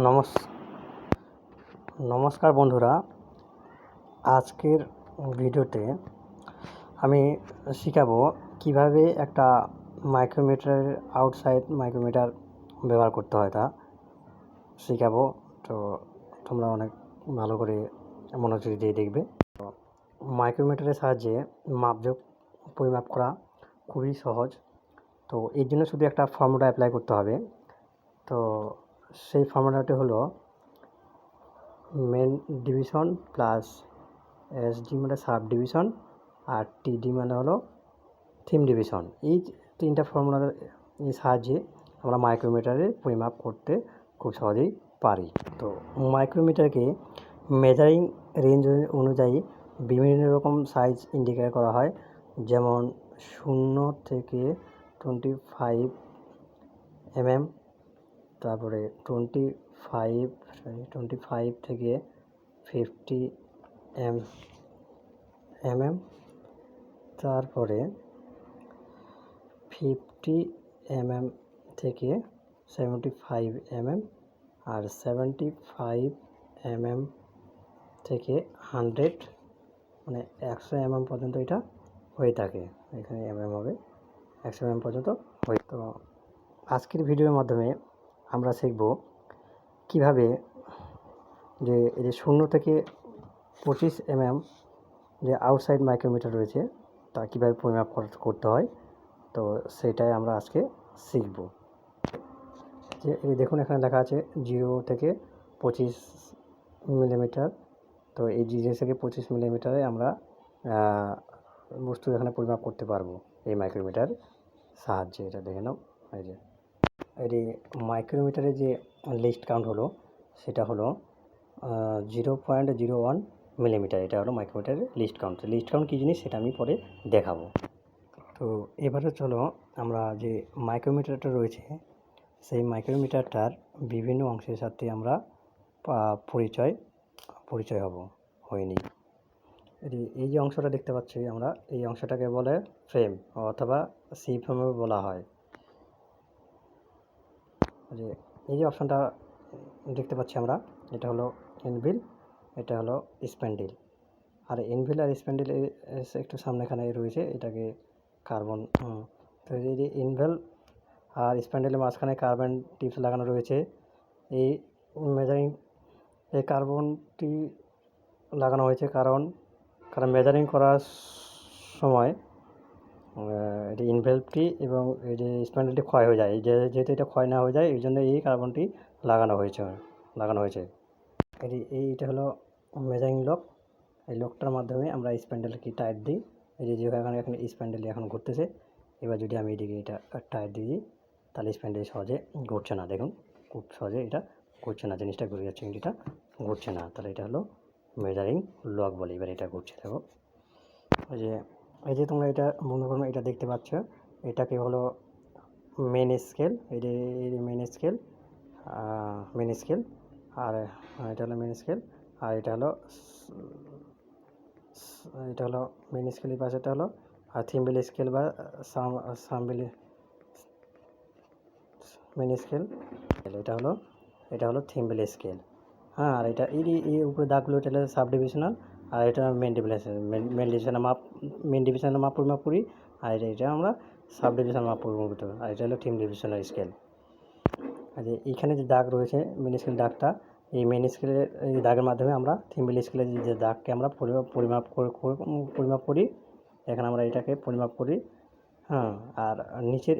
নমস, নমস্কার বন্ধুরা। আজকের ভিডিওতে আমি শেখাবো কীভাবে একটা মাইক্রোমিটারের আউটসাইড মাইক্রোমিটার ব্যবহার করতে হয় তা শেখাবো। তো তোমরা অনেক ভালো করে মনোযোগ দিয়ে দেখবে। মাইক্রোমিটারের সাহায্যে মাপযোগ পরিমাপ করা খুবই সহজ। তো এর জন্য শুধু একটা ফর্মুলা অ্যাপ্লাই করতে হবে। তো সেই ফর্মুলাটি হলো main division plus S D মানে সাব ডিভিশন আর টি ডি মানে হলো থিম ডিভিশন এই তিনটা ফর্মুলার সাহায্যে আমরা মাইক্রোমিটারে পরিমাপ করতে খুব সহজেই পারি। তো মাইক্রোমিটারকে মেজারিং রেঞ্জ অনুযায়ী বিভিন্ন রকম সাইজ ইন্ডিকেট করা হয়। যেমন শূন্য থেকে টোয়েন্টি ফাইভ এমএম তারপরে টোয়েন্টি ফাইভ টোয়েন্টি ফাইভ থেকে ফিফটি এম এমএম তারপরে ফিফটি এমএম থেকে সেভেন্টি ফাইভ এমএম আর সেভেন্টি ফাইভ এমএম থেকে হান্ড্রেড মানে একশো এমএম পর্যন্ত এটা হয়ে থাকে। এখানে এমএম হবে, একশো এমএম পর্যন্ত হয়ে তো আজকের ভিডিওর মাধ্যমে আমরা শিখব কীভাবে যে এই যে শূন্য থেকে পঁচিশ এমএম যে আউটসাইড মাইক্রোমিটার রয়েছে, তা কীভাবে পরিমাপ করতে হয়, তো সেটাই আমরা আজকে শিখব। যে এই দেখুন এখানে লেখা আছে জিরো থেকে পঁচিশ মিলিমিটার তো এই জিরো থেকে পঁচিশ মিলিমিটারে আমরা বস্তু এখানে পরিমাপ করতে পারব এই মাইক্রোমিটার সাহায্যে। এটা দেখে নাও, এই যে এর মাইক্রোমিটারের যে লিস্ট কাউন্ট হলো, সেটা হলো zero point zero one millimetre এটা হলো মাইক্রোমিটারের লিস্ট কাউন্ট লিস্ট কাউন্ট কী জিনিস, সেটা আমি পরে দেখাবো। তো এবারে চলো আমরা যে মাইক্রোমিটারটা রয়েছে, সেই মাইক্রোমিটারটার বিভিন্ন অংশের সাথে আমরা পরিচয় পরিচয় হব, হয়নি। এই যে অংশটা দেখতে পাচ্ছি আমরা, এই অংশটাকে বলে ফ্রেম অথবা সি ফ্রেমও বলা হয়। যে এই যে অপশানটা দেখতে পাচ্ছি আমরা, এটা হলো এনভিল এটা হলো স্প্যান্ডিল আর এনভিল আর স্প্যান্ডিল একটু সামনেখানে রয়েছে, এটাকে কার্বন তো এই যে ইনভেল আর স্প্যান্ডেলের মাঝখানে কার্বন টিপস লাগানো রয়েছে, এই মেজারিং এই কার্বনটি লাগানো হয়েছে কারণ কারণ মেজারিং করার সময় এটি ইনভেলভটি এবং এই যে স্প্যান্ডেলটি ক্ষয় হয়ে যায়। যেহেতু এটা ক্ষয় না হয়ে যায়, এই জন্য এই কার্বনটি লাগানো হয়েছে লাগানো হয়েছে। এটি, এইটা হলো মেজারিং লক এই লকটার মাধ্যমে আমরা স্প্যান্ডেলকে টাইট দিই। এই যে যেখানে এখানে স্প্যান্ডেল এখন ঘুরতেছে, এবার যদি আমি এদিকে এটা টাইট দিয়ে দিই, তাহলে স্প্যান্ডেল সহজে ঘুরছে না। দেখুন, খুব সহজে এটা ঘুরছে না, জিনিসটা ঘুরে যাচ্ছে কিন্তু এটা ঘুরছে না। তাহলে এটা হলো মেজারিং লক বলে, এবার এটা ঘুরছে, দেখো। ওই যে এই যে তোমরা এটা করো এটা দেখতে পাচ্ছ, এটাকে হলো মেন স্কেল যে মেন স্কেল মেন স্কেল আর এটা হলো মেন স্কেল আর এটা হলো এটা হলো মেন স্কেলের পাশে এটা হলো, আর থিম্বেল স্কেল বা সামবেল মেন স্কেল এটা হলো এটা হলো থিম্বেল স্কেল হ্যাঁ আর এটা এই উপরে দাগগুলো এটা হলো সাব ডিভিশনাল আর এটা মেন ডিভিশন মেন ডিভিশনের মাপ মেন ডিভিশনের মাপ পরিমাপ করি আর এটা এটা আমরা সাব ডিভিশন মাপ পরিমাপ করতে হবে আর এটা হলো থিম ডিভিশনের স্কেল আর এইখানে যে দাগ রয়েছে মেন স্কেল দাগটা, এই মেন স্কেলের এই দাগের মাধ্যমে আমরা থিম্বেল স্কেলের যে দাগকে আমরা পরিমাপ পরিমাপ করে, এখানে আমরা এটাকে পরিমাপ করি। হ্যাঁ আর নিচের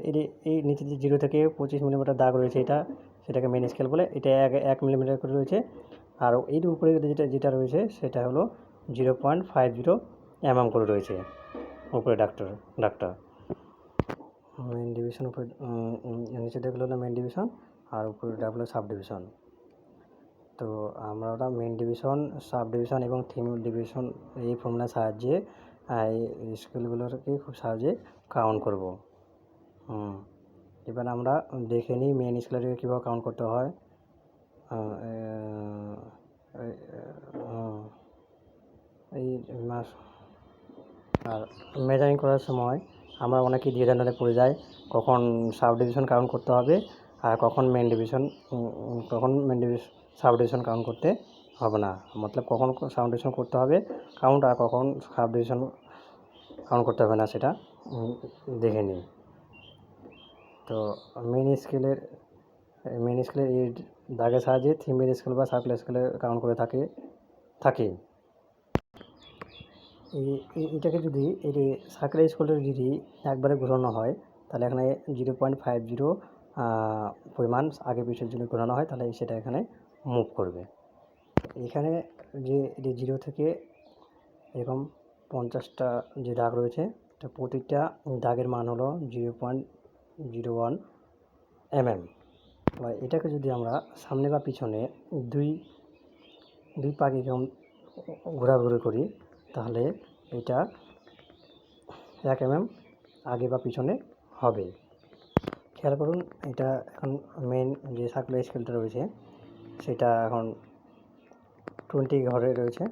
এই নিচের যে জিরো থেকে পঁচিশ মিলিমিটার দাগ রয়েছে এটা, সেটাকে মেন স্কেল বলে, এটা এক এক মিলিমিটার করে রয়েছে। আর এর উপরে যেটা যেটা রয়েছে সেটা হলো zero point five zero M M করে রয়েছে উপরে ডাক্তার ডাক্তার। মেন ডিভিশন উপরে নিচে দেখল হলো মেন ডিভিশন আর উপরে ডাকলো সাব ডিভিশন তো আমরা ওটা মেন ডিভিশন সাব ডিভিশন এবং থিম ডিভিশন এই ফর্মুলার সাহায্যে এই স্কুলগুলোকে খুব সাহায্যে কাউন্ট করব। এবার আমরা দেখে নিই মেন স্কেলটাকে কীভাবে কাউন্ট করতে হয়। এই মাস, আর মেজারিং করার সময় আমরা অনেকেই দ্বিধাদ্বন্দ্বে পড়ে যাই। কখন সাব ডিভিশন কাউন্ট করতে হবে, আর কখন মেন ডিভিশন কখন main division sub division count করতে হবে না। মতলব কখন সাব ডিভিশন করতে হবে কাউন্ট আর কখন সাব ডিভিশন কাউন্ট করতে হবে না সেটা দেখে নিই। তো মেন স্কেলের মেন স্কেলের এই দাগের সাহায্যে থিমের স্কেল বা সার্কেল স্কেলে কাউন্ট করে থাকে থাকে। এটাকে যদি এটি সার্কেল স্কেলটা যদি একবারে ঘোরানো হয়, তাহলে এখানে জিরো পয়েন্ট ফাইভ জিরো পরিমাণ আগে পিছের জন্য ঘোরানো হয়, তাহলে সেটা এখানে মুভ করবে। এখানে যে যে জিরো থেকে এরকম পঞ্চাশটা যে দাগ রয়েছে, তো প্রতিটা দাগের মান হলো zero point zero one M M বা এটাকে যদি আমরা সামনে বা পিছনে দুই দুই পাকে এরকম ঘোরাঘুরি করি তাহলে এটা এক এমএম আগে বা পিছনে হবে। খেয়াল করুন, এটা এখন মেন যে সার্কুলার স্কেলটা রয়েছে, সেটা এখন টোয়েন্টি ঘরে রয়েছে।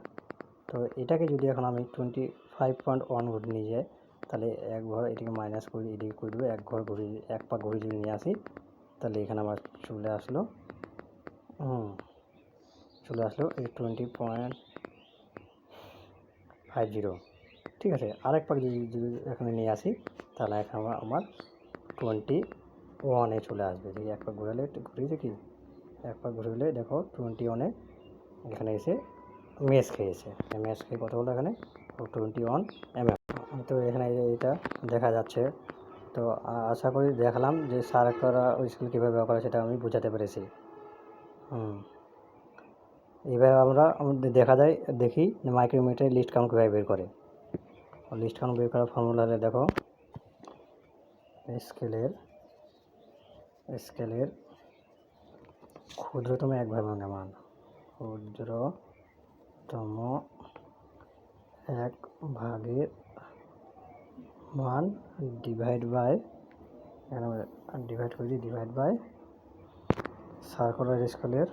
তো এটাকে যদি এখন আমি টোয়েন্টি ফাইভ পয়েন্ট ওয়ান ঘরে নিয়ে যাই, তাহলে এক ঘর এটিকে মাইনাস করে, এদিকে করে দেবো, এক ঘর ঘুরে এক পা ঘুরে যদি নিয়ে আসি, তাহলে এখানে আমার চলে আসলো, হুম, চলে আসলো এই টোয়েন্টি পয়েন্ট ফাইভ জিরো। ঠিক আছে, আরেক পাক যদি যদি এখানে নিয়ে আসি, তাহলে এখন আমার আমার টোয়েন্টি ওয়ানে চলে আসবে। দেখি এক পাক ঘুরালে, ঘুরিয়েছে কি? এক পাক ঘুরলে, দেখো টোয়েন্টি ওয়ানে এখানে এসে মেস খেয়েছে। মেস খেয়ে কত হলো এখানে টোয়েন্টি ওয়ান এমএম তো এখানে এটা দেখা যাচ্ছে। তো আশা করি দেখালাম যে সার করা ওই স্কুল কীভাবে ব্যবহার করে সেটা আমি বোঝাতে পেরেছি। হুম। এইভাবে আমরা দেখা যায়, দেখি মাইক্রোমিটারের লিস্ট কাউন্ট কীভাবে বের করে। লিস্ট কাউন্ট বের করার ফর্মুলা হলে দেখো। স্কেলের স্কেলের ক্ষুদ্রতম এক ভাগের মান ক্ষুদ্রতম এক ভাগের মান ডিভাইড বাই ডিভাইড করেছি ডিভাইড বাই সার্কুলার স্কেলের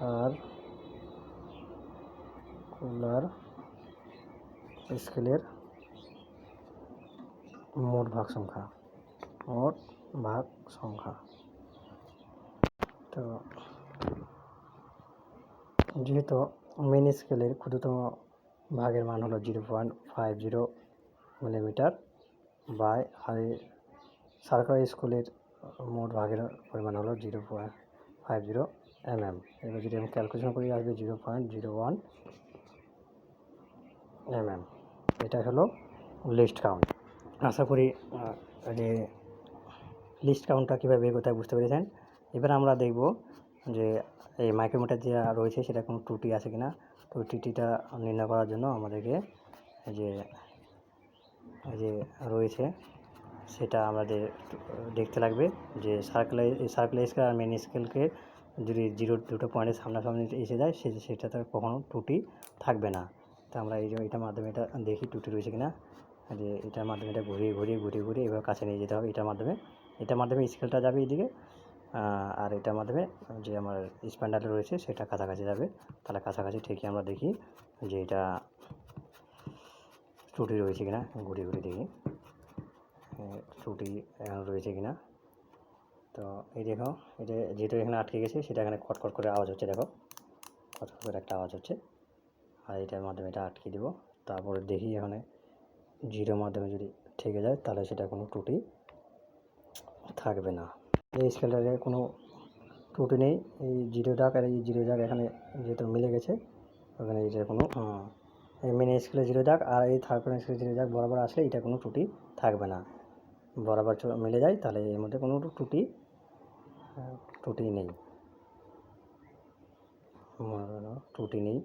সার্কুলার স্কেলের মোট ভাগ সংখ্যা, মোট ভাগ সংখ্যা। তো যেহেতু মেন স্কেলের ক্ষুদ্রতম ভাগের মান হলো zero point five zero millimetre by আর সরকারি স্কুলের মোট ভাগের পরিমাণ হলো zero point five zero M M এবার যদি আমি ক্যালকুলেশন করি, আসবে zero point zero one M M এটা হলো লিস্ট কাউন্ট আশা করি যে লিস্ট কাউন্টটা কীভাবে করতে বুঝতে পেরেছেন। এবার আমরা দেখব যে এই মাইক্রোমিটার যে রয়েছে, সেটা কোনো ত্রুটি আছে কিনা। তো ত্রুটিটা নির্ণয় করার জন্য আমাদেরকে যে যে রয়েছে, সেটা আমাদের দেখতে লাগবে যে সার্কেল সার্কেল স্কেল আর মেন স্কেলকে যদি জিরো দুটো পয়েন্টের সামনাসামনি এসে যায়, সে সেটাতে কখনো ত্রুটি থাকবে না। তো আমরা এই যে এটার মাধ্যমে এটা দেখি ত্রুটি রয়েছে কিনা। যে এটার মাধ্যমে এটা ঘুরিয়ে ঘুরিয়ে ঘুরিয়ে ঘুরিয়ে এবার কাছে নিয়ে যেতে হবে এটার মাধ্যমে। এটার মাধ্যমে স্কেলটা যাবে এইদিকে আর এটার মাধ্যমে যে আমার স্প্যান্ডারটা রয়েছে সেটা কাছাকাছি যাবে। তাহলে কাছাকাছি ঠিকই আমরা দেখি যে এটা ত্রুটি রয়েছে কিনা, ঘুরিয়ে ঘুরিয়ে দেখি। ত্রুটি রয়েছে কিনা। তো এই দেখো এটা যেহেতু এখানে আটকে গেছে, সেটা এখানে খটখট করে আওয়াজ হচ্ছে, দেখো। খটখট করে একটা আওয়াজ হচ্ছে। আর এটার মাধ্যমে এটা আটকে দিব। তারপরে দেখি এখানে জিরোর মাধ্যমে যদি থেকে যায়, তাহলে সেটা কোনো ত্রুটি থাকবে না। এই স্কেলটারে কোনো ত্রুটি নেই। এই জিরো দাগ আর এই জিরো দাগ এখানে যেহেতু মিলে গেছে, ওখানে এটা কোনো এই মেন স্কেলে জিরো দাগ আর এই থার্ড স্কেলে জিরো দাগ বরাবর আসলে এটা কোনো ত্রুটি থাকবে না। বরাবর মিলে যায়, তাহলে এর মধ্যে কোনো ত্রুটি ত্রুটি নেই। ত্রুটি নেই।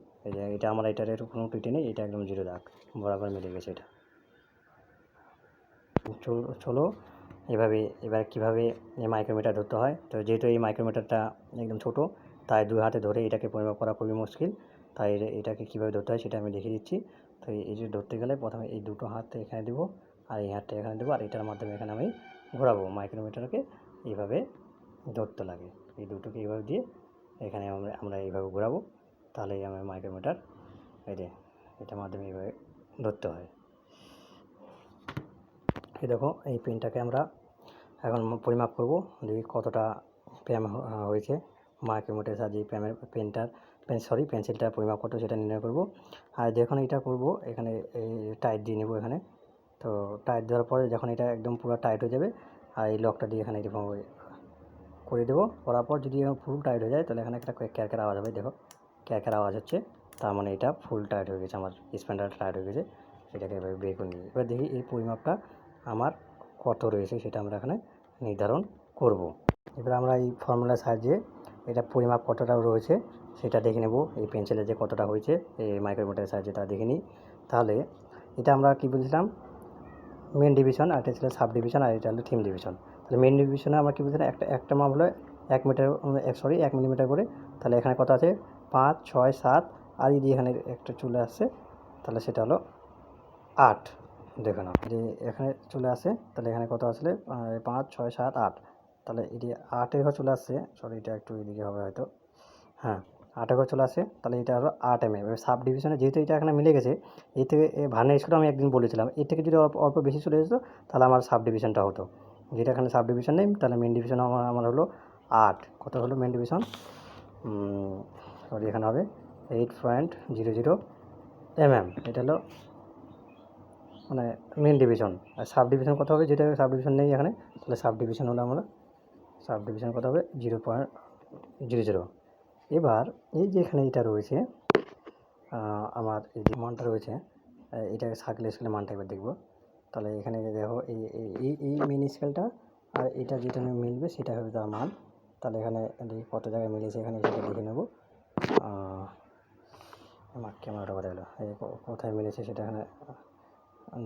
এটা আমার এটার কোনো ত্রুটি নেই, এটা একদম জিরো দাগ, বরাবর মিলে গেছে এটা। চল- এভাবে, এবার কীভাবে এই মাইক্রোমিটার ধরতে হয়? তো যেহেতু এই মাইক্রোমিটারটা একদম ছোট, তাই দুই হাতে ধরে এটাকে পরিমাপ করা খুবই মুশকিল। তাই এটাকে কীভাবে ধরতে হয় সেটা আমি দেখিয়ে দিচ্ছি। তো এই- এই যে ধরতে গেলে প্রথমে এই দুটো হাত এখানে দেবো, আর এই হাতটা এখানে দেবো, আর এটার মাধ্যমে এখানে আমি ঘোরাবো মাইক্রোমিটারকে এইভাবে ধরতে লাগে। এই দুটোকে এইভাবে দিয়ে এখানে আমরা আমরা এইভাবে ঘোরাবো। তাহলেই আমার মাইক্রোমিটার এই যে এটার মাধ্যমে এইভাবে ধরতে হয়। এই দেখো, এই পেনটাকে আমরা এখন পরিমাপ করব। দেখি কতটা প্যাম হয়েছে। মাইক্রোমিটার সাহায্যে প্যামের পেনটার, পেন, সরি পেন্সিলটার পরিমাপ কত সেটা নির্ণয় করব। আর যখন এটা করব, এখানে এই টাইট দিয়ে নেব এখানে। তো টাইট দেওয়ার পরে যখন এটা একদম পুরো টাইট হয়ে যাবে, আর এই লকটা দিয়ে এখানে এরকম করে দেবো। করার পর যদি ফুল টাইট হয়ে যায়, তাহলে এখানে একটা ক্যারকের আওয়াজ হবে, দেখো। ক্যারকের আওয়াজ হচ্ছে, তার মানে এটা ফুল টাইট হয়ে গেছে, আমার স্প্যান্ডার টাইট হয়ে গেছে। এটাকে এভাবে বের করে নিই এবার দেখি এই পরিমাপটা আমার কত রয়েছে, সেটা আমরা এখানে নির্ধারণ করব। এবার আমরা এই ফর্মুলার সাহায্যে এটা পরিমাপ কতটা রয়েছে, সেটা দেখে নেব। এই পেন্সিলের যে কতটা হয়েছে, এই মাইক্রোমিটারের সাহায্যে তা দেখে নিই। তাহলে এটা আমরা কি বলছিলাম? মেন ডিভিশন আর এটা ছিল সাব ডিভিশন আর এটা হলো থিম ডিভিশন তাহলে মেন ডিভিশনে আমরা কী বলছিলাম একটা একটা মাপ হলো এক মিটার সরি এক মিলিমিটার করে। তাহলে এখানে কত আছে? পাঁচ, ছয়, সাত, আর যদি এখানে একটা চলে আসছে তাহলে সেটা হলো আট। দেখে নাও যে এখানে চলে আসে তাহলে এখানে কত আসলে? পাঁচ, ছয়, সাত, আট। তাহলে এটি আটের ঘর চলে আসছে সরি এটা একটু এদিকে হবে হয়তো। হ্যাঁ আটের ঘর চলে আসে তাহলে এটা হলো আট এম এম সাব ডিভিশনে যেহেতু এটা এখানে মিলে গেছে এর থেকে ভার্নে স্কুলে আমি একদিন বলেছিলাম এর থেকে যদি অল্প বেশি চলে যেত, তাহলে আমার সাব ডিভিশনটা হতো। যেটা এখানে সাব ডিভিশন নেই তাহলে মেন ডিভিশন আমার আমার হলো আট। কত হলো মেন ডিভিশন সরি এখানে হবে eight point zero zero M M এটা হলো মানে মেন ডিভিশন আর সাব ডিভিশন কত হবে? যেটা সাব ডিভিশন নেই এখানে, তাহলে সাব ডিভিশন হলো আমরা সাব ডিভিশন কত হবে? জিরো পয়েন্ট জিরো জিরো এবার এই যে এখানে এটা রয়েছে আমার এই যে মানটা রয়েছে এটাকে সার্কেল স্কেলে মানটা এবার দেখব। তাহলে এখানে দেখো, এই, এই- এই মেন স্কেলটা আর এটা যেটা মিলবে সেটা হবে তার মান। তাহলে এখানে কত জায়গায় মিলেছে, এখানে সেটা দেখে নেব। আমার ক্যামেরাটা বাজে গেলো? এই কোথায় মিলেছে সেটা এখানে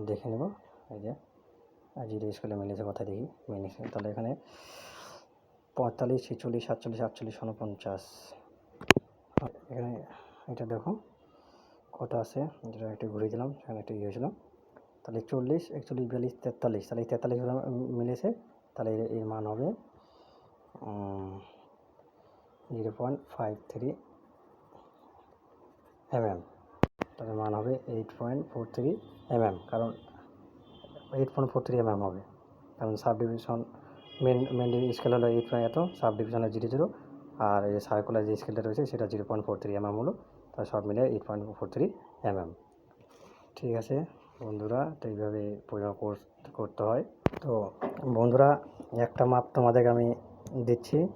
দেখে নেব। এই যে জিরো স্কেলে মিলেছে কোথায় দেখি? মেন স্কেল তাহলে এখানে পঁয়তাল্লিশ, ছেচল্লিশ, সাতচল্লিশ, আটচল্লিশ উনপঞ্চাশ এখানে এটা দেখো, কত আছে? যেটা একটু ঘুরিয়ে দিলাম, সেখানে একটু ইয়ে হয়েছিল। তাহলে চল্লিশ, একচল্লিশ, বিয়াল্লিশ, তেতাল্লিশ, তাহলে তেতাল্লিশ মিলেছে, তাহলে এর- মান হবে zero point five three MM, তাহলে মান হবে eight point four three MM, কারণ eight point four three MM হবে, কারণ sub division main main scale হলো এইট পয়েন্ট এত সাব ডিভিশনের জিরো জিরো, আর এই সার্কুলার যে স্কেলটা রয়েছে সেটা zero point four three MM হলো তার সব মিলে eight point four three MM, ঠিক আছে? বন্ধুরা, তো এইভাবে কর- করতে হয়। তো বন্ধুরা, একটা মাপ তোমাদেরকে আমি দিচ্ছি।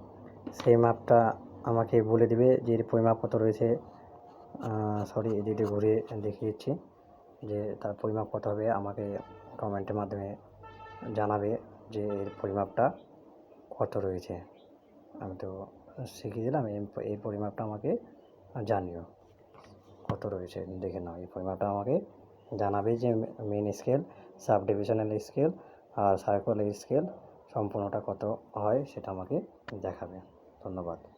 সেই মাপটা আমাকে বলে দিবে যে এর পরিমাপ কত রয়েছে। সরি এদিকে ঘুরে দেখিয়ে দিচ্ছি যে তার পরিমাপ কত হবে। আমাকে কমেন্টের মাধ্যমে জানাবে যে এর পরিমাপটা কত রয়েছে। আমি তো শিখিয়ে দিলাম এই পরিমাপটা আমাকে জানিও। কত রয়েছে, দেখে নাও। এই পরিমাপটা আমাকে জানাবে যে main scale sub divisional scale আর সার্কুলার স্কেল সম্পূর্ণটা কত হয় সেটা আমাকে দেখাবে। ধন্যবাদ।